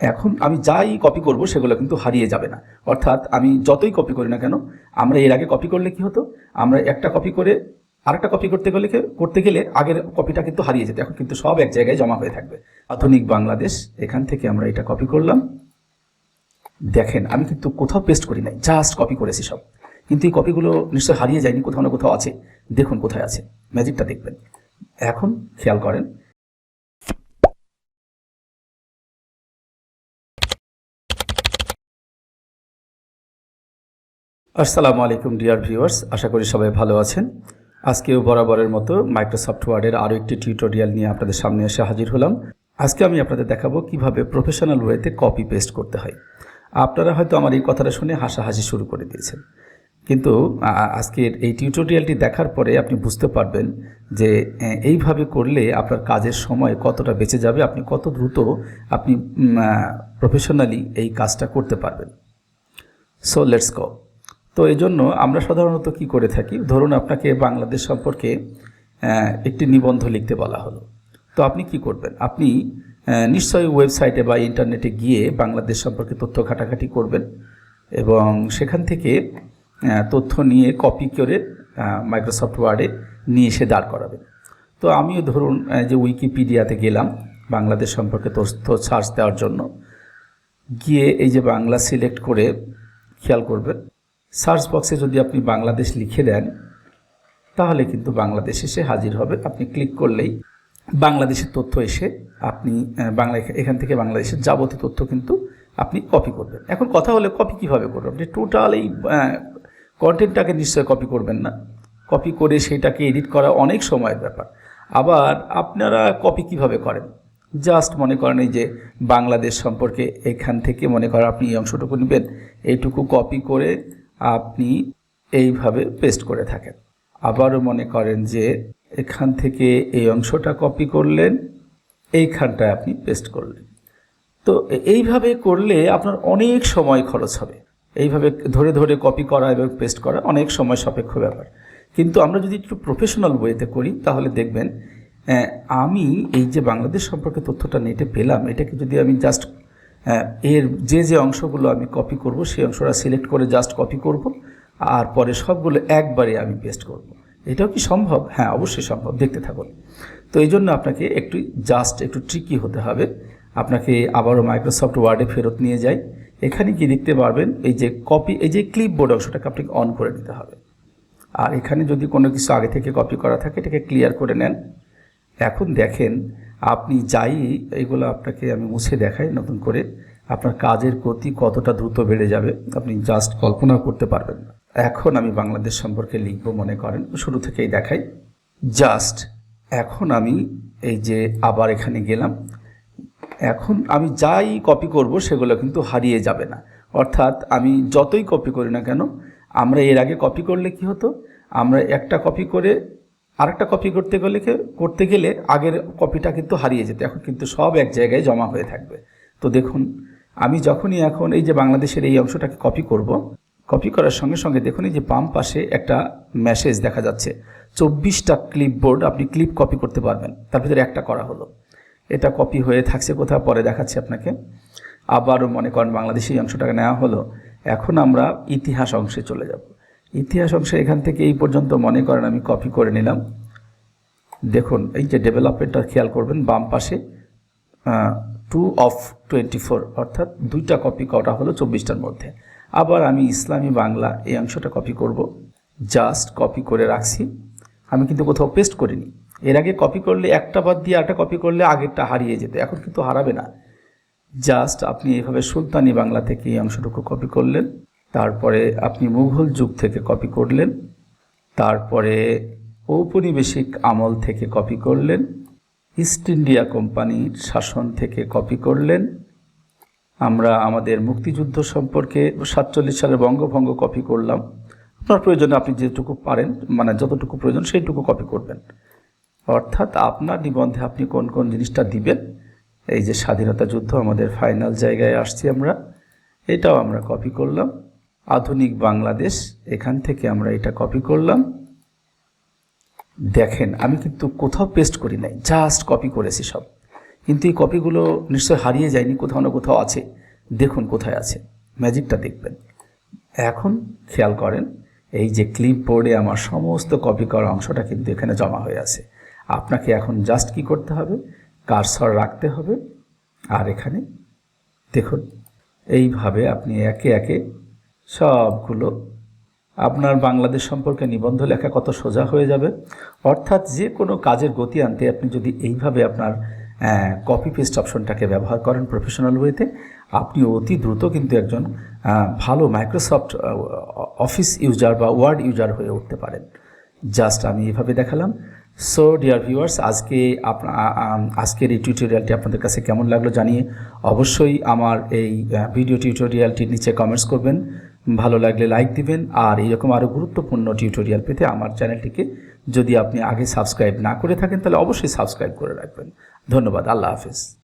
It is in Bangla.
এখন আমি যাই কপি করব, সেগুলো কিন্তু হারিয়ে যাবে না। অর্থাৎ আমি যতই কপি করি না কেন, আমরা এর আগে কপি করলে কি হতো? আমরা একটা কপি করে আরেকটা কপি করতে গেলে করতে গেলে আগের কপিটা কিন্তু হারিয়ে যেত। এখন কিন্তু সব এক জায়গায় জমা হয়ে থাকবে। আধুনিক বাংলাদেশ, এখান থেকে আমরা এটা কপি করলাম। দেখেন, আমি কিন্তু কোথাও পেস্ট করি নাই জাস্ট কপি করেছি সব। কিন্তু এই কপিগুলো নিশ্চয় হারিয়ে যায়নি, কোথাও না কোথাও আছে। দেখুন কোথায় আছে ম্যাজিকটা দেখবেন। এখন খেয়াল করেন আসসালামু আলাইকুম, ডিয়ার ভিউয়ার্স। আশা করি সবাই ভালো আছেন। আজকেও বরাবরের মতো মাইক্রোসফট ওয়ার্ডের আরও একটি টিউটোরিয়াল নিয়ে আপনাদের সামনে এসে হাজির হলাম। আজকে আমি আপনাদের দেখাবো কীভাবে প্রফেশনাল ওয়েতে কপি পেস্ট করতে হয়। আপনারা হয়তো আমার এই কথাটা শুনে হাসাহাসি শুরু করে দিয়েছেন। কিন্তু আজকের এই টিউটোরিয়ালটি দেখার পরে আপনি বুঝতে পারবেন যে এইভাবে করলে আপনার কাজের সময় কতটা বেঁচে যাবে, আপনি কত দ্রুত আপনি প্রফেশনালি এই কাজটা করতে পারবেন। সো লেটস গো তো এই জন্য আমরা সাধারণত কি করে থাকি? ধরুন আপনাকে বাংলাদেশ সম্পর্কে একটি নিবন্ধ লিখতে বলা হলো। তো আপনি কি করবেন? আপনি নিশ্চয়ই ওয়েবসাইটে বা ইন্টারনেটে গিয়ে বাংলাদেশ সম্পর্কে তথ্য ঘাটাঘাটি করবেন এবং সেখান থেকে তথ্য নিয়ে কপি করে মাইক্রোসফট ওয়ার্ডে নিয়ে এসে দাঁড় করাবেন। তো আমিও ধরুন যে উইকিপিডিয়াতে গেলাম বাংলাদেশ সম্পর্কে তথ্য সার্চ দেওয়ার জন্য। গিয়ে এই যে বাংলা সিলেক্ট করে খেয়াল করবেন। সার্চ বক্সে যদি আপনি বাংলাদেশ লিখে দেন, তাহলে কিন্তু বাংলাদেশ এসে হাজির হবে। আপনি ক্লিক করলেই বাংলাদেশের তথ্য এসে আপনি বাংলা, এখান থেকে বাংলাদেশের যাবতীয় তথ্য কিন্তু আপনি কপি করবেন। এখন কথা হলে কপি কীভাবে করবেন? আপনি টোটাল এই কন্টেন্টটাকে নিশ্চয়ই কপি করবেন না। কপি করে সেটাকে এডিট করা অনেক সময়ের ব্যাপার। আবার আপনারা কপি কীভাবে করেন? জাস্ট মনে করেন এই যে বাংলাদেশ সম্পর্কে এখান থেকে মনে করেন আপনি এই অংশটুকু নেবেন এইটুকু কপি করে আপনি এইভাবে পেস্ট করে থাকেন। আবারও মনে করেন যে এখান থেকে এই অংশটা কপি করলেন, এইখানটায় আপনি পেস্ট করলেন। তো এইভাবে করলে আপনার অনেক সময় খরচ হবে। এইভাবে ধরে ধরে কপি করা এবং পেস্ট করা অনেক সময় সাপেক্ষ ব্যাপার। কিন্তু আমরা যদি একটু প্রফেশনাল ওয়েতে করি, তাহলে দেখবেন আমি এই যে বাংলাদেশ সম্পর্কে তথ্যটা নেটে পেলাম, এটাকে যদি আমি জাস্ট এর যে যে অংশগুলো আমি কপি করব, সেই অংশটা সিলেক্ট করে জাস্ট কপি করব, আর পরে সবগুলো একবারে আমি পেস্ট করব। এটাও কি সম্ভব? হ্যাঁ অবশ্যই সম্ভব, দেখতে থাকুন। তো এই জন্য আপনাকে একটু জাস্ট একটু ট্রিকি হতে হবে। আপনাকে আবারও মাইক্রোসফট ওয়ার্ডে ফেরত নিয়ে যাই। এখানে কি দেখতে পারবেন, এই যে কপি এই যে ক্লিপ বোর্ড অংশটাকে আপনাকে অন করে নিতে হবে। আর এখানে যদি কোনো কিছু আগে থেকে কপি করা থাকে, এটাকে ক্লিয়ার করে নেন। এখন দেখেন আপনি যাই, এগুলো আপনাকে আমি মুছে দেখাই নতুন করে। আপনার কাজের গতি কতটা দ্রুত বেড়ে যাবে, আপনি জাস্ট কল্পনা করতে পারবেন না। এখন আমি বাংলাদেশ সম্পর্কে লিখব, মনে করেন, শুরু থেকেই দেখাই। জাস্ট এখন আমি এই যে আবার এখানে গেলাম, এখন আমি যাই কপি করব, সেগুলো কিন্তু হারিয়ে যাবে না। অর্থাৎ আমি যতই কপি করি না কেন, আমরা এর আগে কপি করলে কি হতো? আমরা একটা কপি করে আরেকটা কপি করতে গেলে করতে গেলে আগের কপিটা কিন্তু হারিয়ে যেত। এখন কিন্তু সব এক জায়গায় জমা হয়ে থাকবে। তো দেখুন, আমি যখনই এখন এই যে বাংলাদেশের এই অংশটাকে কপি করব কপি করার সঙ্গে সঙ্গে দেখুন এই যে বাম পাশে একটা মেসেজ দেখা যাচ্ছে। চব্বিশটা ক্লিপবোর্ড আপনি ক্লিপ কপি করতে পারবেন। তার ভিতরে একটা করা হলো। এটা কপি হয়ে থাকছে কোথাও পরে দেখাচ্ছি আপনাকে। আবারও মনে করেন বাংলাদেশি অংশটাকে নেওয়া হলো। এখন আমরা ইতিহাস অংশে চলে যাব। ইতিহাস অংশে এখান থেকে এই পর্যন্ত মনে করেন আমি কপি করে নিলাম। দেখুন, এই যে ডেভেলপমেন্টটা খেয়াল করবেন, বাম পাশে টু অফ টোয়েন্টি ফোর অর্থাৎ দুইটা কপি করা হলো চব্বিশটার মধ্যে। আবার আমি ইসলামী বাংলা এই অংশটা কপি করব। জাস্ট কপি করে রাখছি। আমি কিন্তু কোথাও পেস্ট করিনি। এর আগে কপি করলে একটা বাদ দিয়ে একটা কপি করলে আগেরটা হারিয়ে যেত, এখন কিন্তু হারাবে না। জাস্ট আপনি এভাবে সুলতানি বাংলা থেকে এই অংশটুকু কপি করলেন। তারপরে আপনি মুঘল যুগ থেকে কপি করলেন, তারপরে ঔপনিবেশিক আমল থেকে কপি করলেন ইস্ট ইন্ডিয়া কোম্পানির শাসন থেকে কপি করলেন, আমরা আমাদের মুক্তিযুদ্ধ সম্পর্কে সাতচল্লিশ সালের বঙ্গভঙ্গ কপি করলাম। আপনার প্রয়োজনে আপনি যেটুকু পারেন মানে যতটুকু প্রয়োজন সেইটুকু কপি করবেন। অর্থাৎ আপনার নিবন্ধে আপনি কোন কোন জিনিসটা দিবেন, এই যে স্বাধীনতা যুদ্ধ, আমাদের ফাইনাল জায়গায় আসছি আমরা, এটাও আমরা কপি করলাম। আধুনিক বাংলাদেশ, এখান থেকে আমরা এটা কপি করলাম। দেখেন, আমি কিন্তু কোথাও পেস্ট করি নাই জাস্ট কপি করেছি সব। কিন্তু এই কপিগুলো নিশ্চয় হারিয়ে যায়নি, কোথাও না কোথাও আছে। দেখুন কোথায় আছে ম্যাজিকটা দেখবেন। এখন খেয়াল করেন, এই যে ক্লিপ বোর্ডে আমার সমস্ত কপি করা অংশটা কিন্তু এখানে জমা হয়ে আছে। আপনাকে এখন জাস্ট কি করতে হবে? কারসর রাখতে হবে। আর এখানে দেখুন, এইভাবে আপনি একে একে সবগুলো। আপনার বাংলাদেশ সম্পর্কে নিবন্ধ লেখা কত সোজা হয়ে যাবে? অর্থাৎ যে কোনো কাজের গতি আনতে আপনি যদি এইভাবে আপনার কপি পেস্ট অপশনটাকে ব্যবহার করেন প্রফেশনাল ওয়েতে আপনি অতি দ্রুত কিন্তু একজন ভালো মাইক্রোসফট অফিস ইউজার বা ওয়ার্ড ইউজার হয়ে উঠতে পারেন। জাস্ট আমি এভাবে দেখালাম। সো ডিয়ার ভিউয়ার্স আজকে আজকের এই টিউটোরিয়ালটি আপনাদের কাছে কেমন লাগল জানিয়ে অবশ্যই আমার এই ভিডিও টিউটোরিয়ালটির নিচে কমেন্টস করবেন। ভালো লাগলে লাইক দিবেন। আর এরকম আরও গুরুত্বপূর্ণ টিউটোরিয়াল পেতে আমার চ্যানেলটিকে যদি আপনি আগে সাবস্ক্রাইব না করে থাকেন, তাহলে অবশ্যই সাবস্ক্রাইব করে রাখবেন। ধন্যবাদ। আল্লাহ হাফিজ।